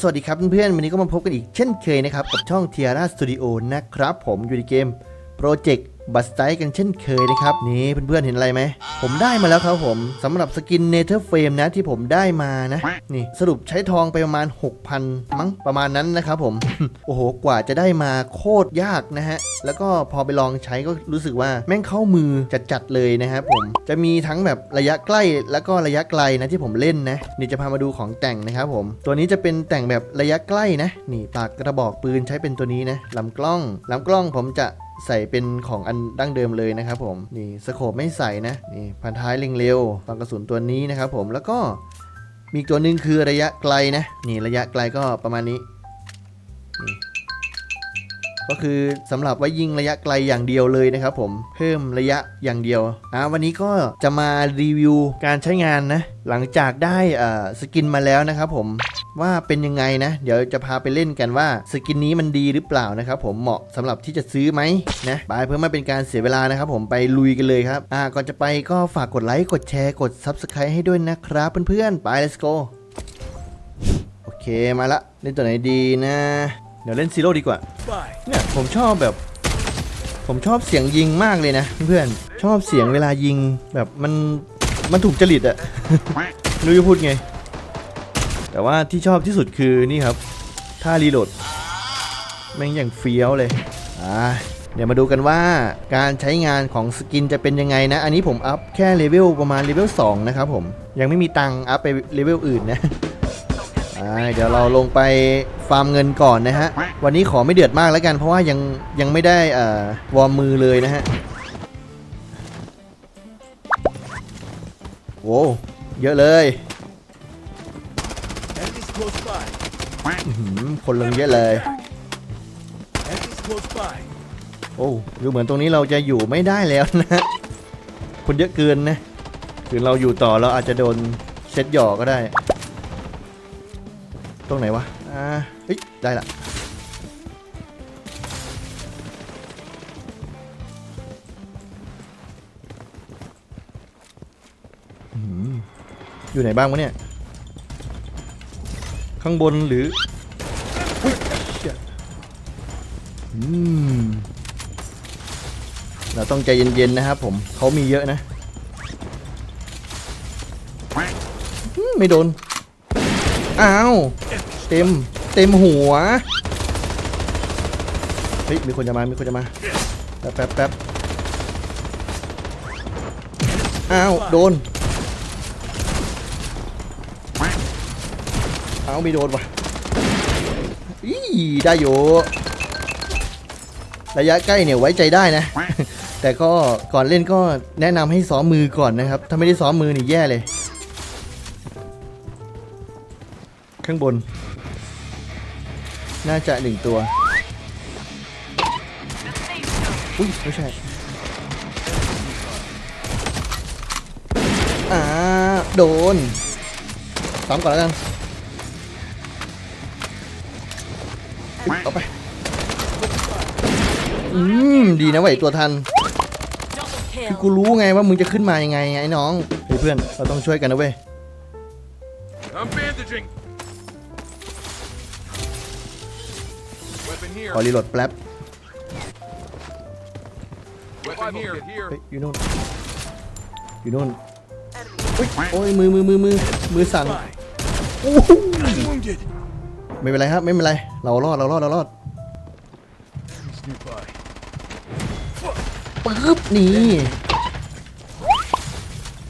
สวัสดีครับเพื่อนๆ วันนี้ก็มาพบกันอีกเช่นเคยนะครับ กับช่อง Tiara Studio นะครับผมอยู่ในเกม โปรเจกต์บัสไตกันเช่นเคยนะครับ นี่เพื่อนๆเห็นอะไรไหม ผมได้มาแล้วครับผมสำหรับสกินเนเธอร์เฟรมนะที่ผมได้มานะ นี่สรุปใช้ทองไปประมาณ 6,000 มั้งประมาณนั้นนะครับผม โอ้โห กว่าจะได้มาโคตรยากนะฮะ แล้วก็พอไปลองใช้ก็รู้สึกว่าแม่งเข้ามือจัดๆเลยนะครับผมจะมีทั้งแบบระยะใกล้แล้วก็ระยะไกลนะที่ผมเล่นนะนี่จะพามาดูของแต่งนะครับผม ตัวนี้จะเป็นแต่งแบบระยะใกล้นะ นี่ปากกระบอกปืนใช้เป็นตัวนี้นะลำกล้องลำกล้องผมจะ ใส่เป็นของอันดั้งเดิมเลยนะครับผมนี่สโคปไม่ใส่นะนี่พันท้ายเล็งเร็วปากกระสุนตัวนี้นะครับผมแล้วก็มีตัวหนึ่งคือระยะไกลนะนี่ระยะไกลก็ประมาณนี้นี่ก็คือสำหรับไว้ยิงระยะไกลอย่างเดียวเลยนะครับผมเพิ่มระยะอย่างเดียวอะวันนี้ก็จะมารีวิวการใช้งานนะหลังจากได้อ่าสกินมาแล้วนะครับผม ว่าเป็นยังไงนะ เดี๋ยวจะพาไปเล่นกันว่าสกินนี้มันดีหรือเปล่านะครับผมเหมาะสำหรับที่จะซื้อไหมนะไปเพื่อไม่เป็นการเสียเวลานะครับผมไปลุยกันเลยครับอ่าก่อนจะไปก็ฝากกดไลค์กดแชร์กด Subscribe ให้ด้วยนะครับเพื่อนๆไป let's go โอเคมาละเล่นตัวไหนดีนะ เดี๋ยวเล่นซีโร่ดีกว่าเนี่ยผมชอบแบบผมชอบเสียงยิงมากเลยนะเพื่อนชอบเสียงเวลายิงแบบมันมันถูกจริตอะรู้จะพูดไง แต่ว่าที่ชอบที่สุดคือนี่ครับท่ารีโหลดแม่งอย่างเฟี้ยวเลยอ่าเดี๋ยวมาดูกันว่าการใช้งานของสกินจะเป็นยังไงนะ อันนี้ผมอัพแค่เลเวลประมาณเลเวล2นะครับผมยังไม่มีตังอัพไปเลเวลอื่นนะอ่าเดี๋ยวเราลงไปฟาร์มเงินก่อนนะฮะ วันนี้ขอไม่เดือดมากแล้วกัน เพราะว่ายังยังไม่ได้อ่าวอร์มมือเลยนะฮะโว้เยอะเลย close by. อื้อหือคนลงเยอะเลย Enemies close by. โอ้ดูเหมือนตรงนี้เราจะอยู่ไม่ได้แล้วนะ คนเยอะเกินนะคือเราอยู่ต่อเราอาจจะโดนเซตหยอก็ได้ ตรงไหนวะ อ่าเฮ้ยได้ละ อื้อหืออยู่ไหนบ้างวะเนี่ย ข้างบนหรืออุ้ยเชี่ยอืมเราต้องใจเย็นๆนะครับผมเขามีเยอะนะมไม่โดน อ้าว เต็ม เต็มหัว เฮ้ย มีคนจะมา มีคนจะมา แป๊บแป๊บแป๊บอ้าว โดน อ้าวไม่โดนว่ะอีได้อยู่ระยะใกล้เนี่ยไว้ใจได้นะ แต่ก็ก่อนเล่นก็แนะนำให้ซ้อมมือก่อนนะครับ ถ้าไม่ได้ซ้อมมือนี่แย่เลย ข้างบน น่าจะหนึ่งตัว อุ้ยไม่ใช่อ่าโดนซ้ำก่อนแล้วกัน เอาไปอืมดีนะไหวตัวทัน คือกูรู้ไงว่ามึงจะขึ้นมายังไงไอ้น้องเฮ้ยเพื่อนเราต้องช่วยกันนะเว้ย I'm bandaging. Weapon here. ขอรีโหลดแป๊บ Weapon here. Here. เฮ้ยอยู่นู่นอยู่นู่นอุ๊ยโอ้ยมือมือมือมือมือสั่น Wounded. ไม่เป็นไรครับไม่เป็นไร เรารอดเรารอดเรารอด He's nearby. ปึ๊บนี่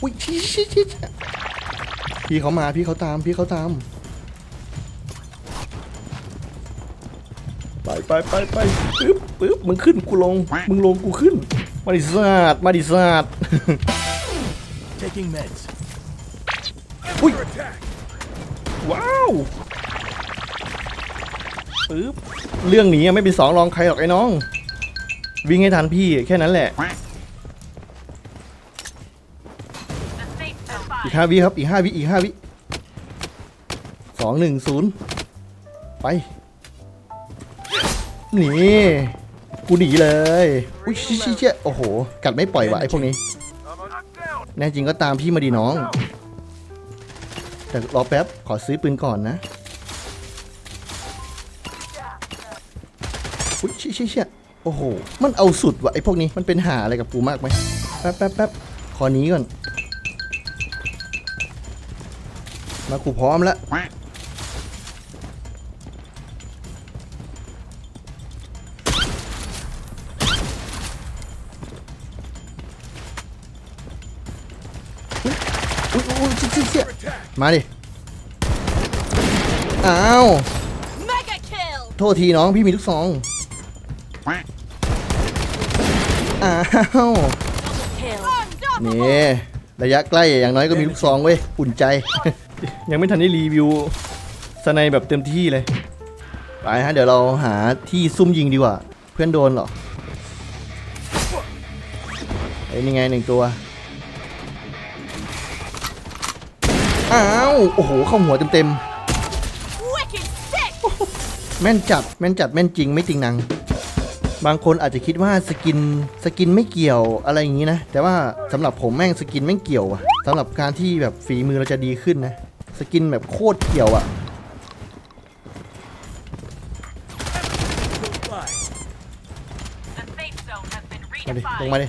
อุ้ยชิชิชิชิพี่เขามาพี่เขาตามพี่เขาตามไปไปไปไปปึ๊บปึ๊บมึงขึ้นกูลงมึงลงกูขึ้น มาดิซาดมาดิซาด Taking meds. Ui. Under attack. ว้าว ปึ๊บเรื่องนี้ไม่เป็นสองรองใครหรอกไอ้น้อง วิ่งให้ทันพี่แค่นั้นแหละ อีกห้าวิครับ อีกห้าวิ อีกห้าวิสองหนึ่งศูนย์ไป หนี กูหนีเลย อุ้ยชิชิเชี่ยโอ้โห กัดไม่ปล่อยวะไอ้พวกนี้ แน่จริงก็ตามพี่มาดีน้อง แต่รอแป๊บ ขอซื้อปืนก่อนนะ ชี่ยเชี่ยเชี่ยโอ้โห มันเอาสุดว่ะไอ้พวกนี้ มันเป็นหาอะไรกับกูมากไหมแป๊บแป๊บแป๊บขอนี้ก่อน มากูพร้อมแล้วอุ้ยอุ้ยเชี่ยเชี่ยมาดิ อ้าว โทษทีน้องพี่มีลูกซอง อ้าวนี่ระยะใกล้อย่างน้อยก็มีลูกซองเว้ย อุ่นใจ ยังไม่ทันได้รีวิวสไนแบบเต็มที่เลย ไปฮะ เดี๋ยวเราหาที่ซุ่มยิงดีกว่า เพื่อนโดนเหรอไอ้นี่ไงหนึ่งตัว อ้าว โอ้โห เข้าหัวเต็มๆ แม่นจัด แม่นจัด แม่นจริง ไม่จริงนัง บางคนอาจจะคิดว่าสกินสกินไม่เกี่ยวอะไรอย่างนี้นะ แต่ว่าสำหรับผมแม่งสกินแม่งเกี่ยวอะสำหรับการที่แบบฝีมือเราจะดีขึ้นนะ สกินแบบโคตรเกี่ยวอะมาดิลงมาดิ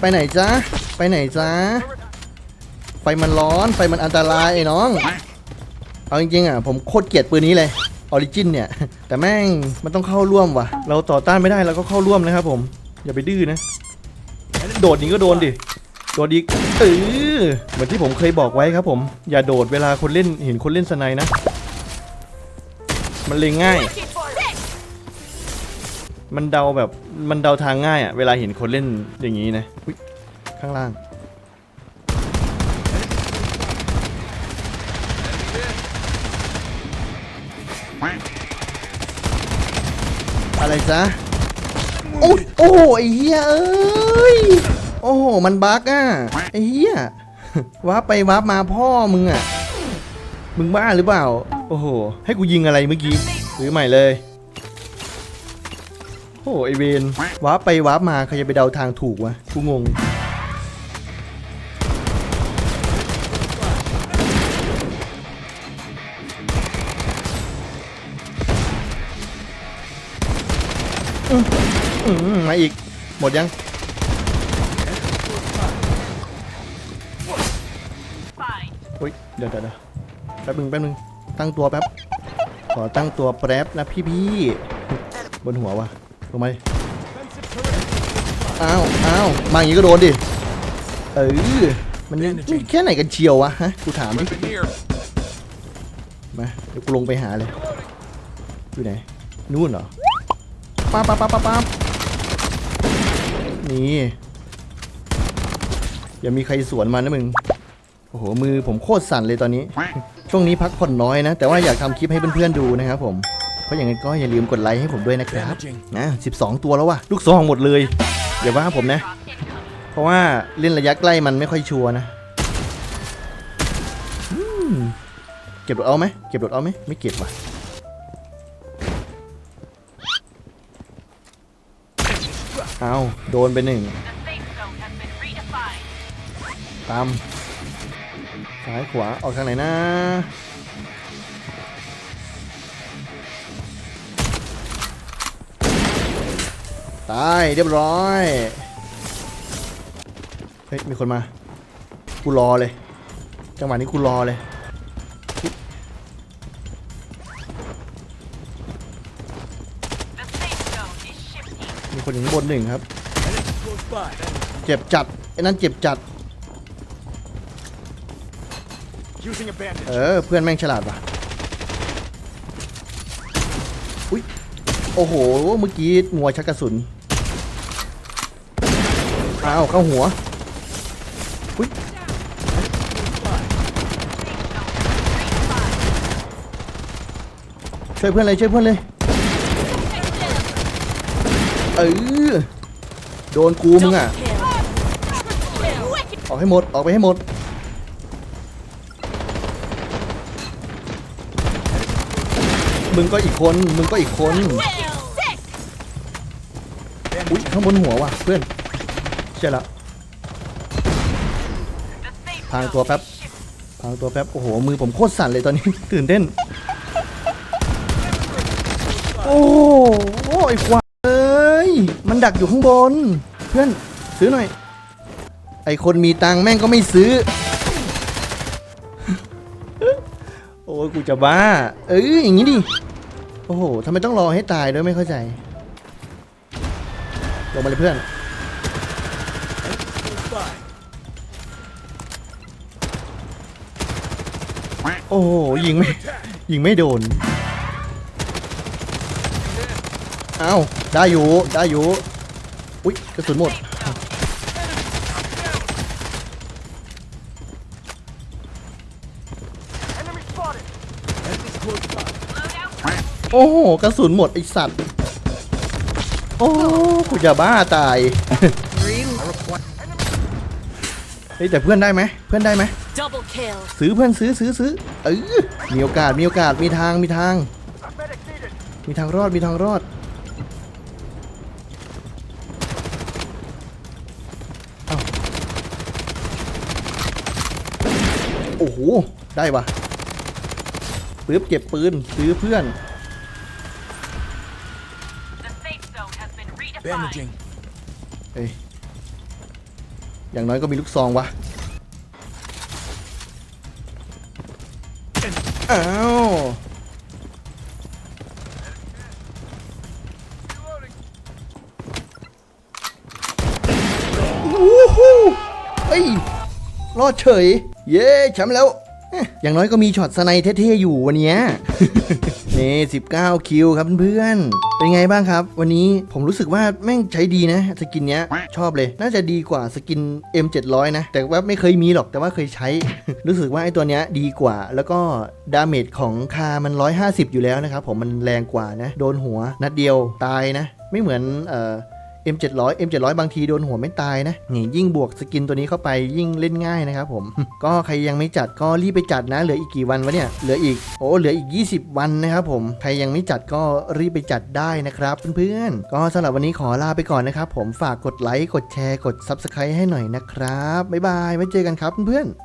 ไปไหนจ๊ะไปไหนจ๊ะ ไฟมันร้อน ไฟมันอันตรายไอ้น้อง เอาจริงๆอะผมโคตรเกลียดปืนนี้เลยออริจินเนี่ย แต่แม่งมันต้องเข้าร่วมว่ะ เราต่อต้านไม่ได้เราก็เข้าร่วมนะครับผม อย่าไปดื้อนะ โดดนี้ก็โดนดิ โดดอีกเออเหมือนที่ผมเคยบอกไว้ครับผม อย่าโดดเวลาคนเล่นเห็นคนเล่นสไนนะ มันเล็งง่าย มันเดาแบบมันเดาทางง่ายอะเวลาเห็นคนเล่นอย่างนี้นะข้างล่าง อะไรจ๊ะโอ้ยโอ้โหไอ้เหี้ยเอ้ยโอ้โหมันบั๊กอะไอ้เหี้ยวับไปวับมาพ่อมึงอะมึงบ้าหรือเปล่า โอ้โห ให้กูยิงอะไรเมื่อกี้หรือใหม่เลยโอ้โหไอเวนวับไปวับมาใครจะไปเดาทางถูกวะกูงง มาอีก หมดยังอุ้ยเดี๋ยวเดี๋ยวแป๊บนึงแป๊บนึงตั้งตัวแป๊บ ขอตั้งตัวแป๊บนะพี่พี่ๆบนหัววะลงมาอ้าวอ้าวมาอย่างนี้ก็โดนดิ เออ มันแค่ไหนกันเชียววะฮะ กูถามดิมาเดี๋ยวกูลงไปหาเลย อยู่ไหน นู่นเหรอป๊าป๊าป๊าป๊าป๊า นี่อย่ามีใครสวนมานะมึง โอ้โห มือผมโคตรสั่นเลยตอนนี้ ช่วงนี้พักผ่อนน้อยนะ แต่ว่าอยากทำคลิปให้เพื่อนๆดูนะครับผม เพราะอย่างนั้นก็อย่าลืมกดไลค์ให้ผมด้วยนะครับ Damaging. นะ12 ตัวแล้วว่ะ ลูกซองหมดเลยอย่าว่าผมนะ เพราะว่าเล่นระยะใกล้มันไม่ค่อยชัวร์นะอืมเก็บรถเอาไหมเก็บรถเอาไหมไม่เก็บว่ะ เอาโดนไปหนึ่งตามซ้ายขวาออกทางไหนนะตายเรียบร้อยเฮ้ยมีคนมา กูรอเลย จังหวะนี้กูรอเลย คนอยู่ข้างบนหนึ่งครับ Enemy close by. เจ็บจัดไอ้นั่นเจ็บจัด Using a bandage. เออ เพื่อนแม่งฉลาดว่ะอุ้ยโอ้โห เมื่อกี้งัวชักกระสุนอ้าวเข้าหัวอุ้ยช่วยเพื่อนเลยช่วยเพื่อนเลย เออโดนกูมึงอะ ออกให้หมด ออกไปให้หมด มึงก็อีกคน มึงก็อีกคน อุ้ยข้างบนหัวว่ะเพื่อนใช่ละพรางตัวแป๊บพรางตัวแป๊บ โอ้โห มือผมโคตรสั่นเลยตอนนี้ ตื่นเต้น โอ้โหไอ้ควายเอ้ย มันดักอยู่ข้างบน เพื่อนซื้อหน่อย ไอคนมีตังแม่งก็ไม่ซื้อ โอ้ยกูจะบ้า เอ้ยอย่างนี้ดิ โอ้โหทำไมต้องรอให้ตายด้วยไม่เข้าใจลงมาเลยเพื่อนโอ้โหยิงไม่ยิงไม่โดน เอ้าได้อยู่ได้อยู่อุ๊ยกระสุนหมดโอ้โหกระสุนหมดไอสัตว์โอ้กูจะบ้าตายเฮ้ยแต่เพื่อนได้ไหมเพื่อนได้ไหมซื้อเพื่อนซื้อซื้อซื้อเออมีโอกาสมีโอกาสมีทางมีทาง มีทางรอดมีทางรอดเอ้าโอ้โห ได้ปะปึ๊บเก็บปืนซื้อเพื่อน The safe zone has been redefined. Bandaging. เอ้ยอย่างน้อยก็มีลูกซองวะ อ้าววู้ รอดเฉย เย้แชมป์แล้วอย่างน้อยก็มีช็อตสไนเท่ๆอยู่วันนี้นี่19 คิวครับเพื่อนเป็นไงบ้างครับ วันนี้ผมรู้สึกว่าแม่งใช้ดีนะ สกินเนี้ยชอบเลย น่าจะดีกว่าสกิน M700 นะ แต่ว่าไม่เคยมีหรอกแต่ว่าเคยใช้ รู้สึกว่าไอ้ตัวเนี้ยดีกว่า แล้วก็ดาเมจของคามัน 150 อยู่แล้วนะครับผมมันแรงกว่านะ โดนหัวนัดเดียวตายนะ ไม่เหมือนเอ่อ M700 M700 บางทีโดนหัวไม่ตายนะ นี่ยิ่งบวกสกินตัวนี้เข้าไปยิ่งเล่นง่ายนะครับผม ก็ใครยังไม่จัดก็รีบไปจัดนะ เหลืออีกกี่วันวะเนี่ย เหลืออีก โอ้ เหลืออีก 20 วันนะครับผม ใครยังไม่จัดก็รีบไปจัดได้นะครับเพื่อนๆ ก็สำหรับวันนี้ขอลาไปก่อนนะครับผม ฝากกดไลค์ กดแชร์ กด Subscribe ให้หน่อยนะครับ บ๊ายบาย ไว้เจอกันครับเพื่อนๆ